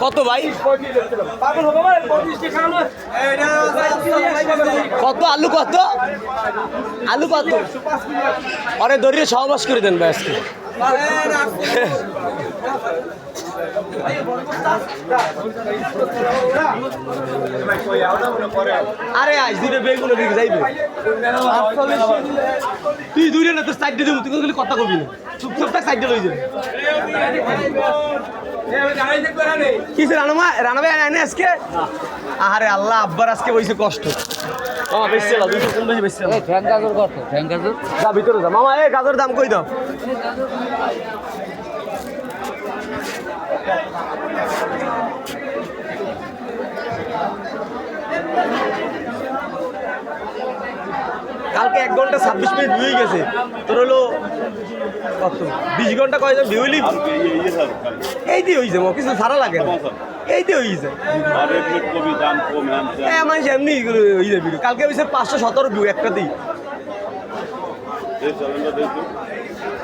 কত ভাই? কত? আলু কত? আলু কত? অনেক দরিয়ে সহবাস করে দেন ভাই আজকে। আরে আজ দুটো বেগুন দিকে যাইবে। তুই দূরে না, তোর সাইডে দেবো, তুই খালি কথা কবি না। চুপ চুপ সাইডে লই যাবে রানামা? রানা আনে আজকে? আরে আল্লাহ, আব্বার আজকে বইছে কষ্ট। মামা বেশি না দুইশো কম বেশি বেশি ঠ্যাং গাজর কত? ঠ্যাং গাজর? যা ভিতরে যা। মামা এ গাজর দাম কই দাও? কালকে এক ঘণ্টা ছাব্বিশ মিনিট ভিউ গেছে। তোর হলো কত? বিশ ঘণ্টা কয়েকজন ভিউ এই দিয়ে হয়েছে কিছু সারা লাগে এই দিয়ে হয়েছে হ্যাঁ এমনি হয়ে যাবে কালকে হয়েছে পাঁচশো সতেরো ভিউ, একটা দেখুন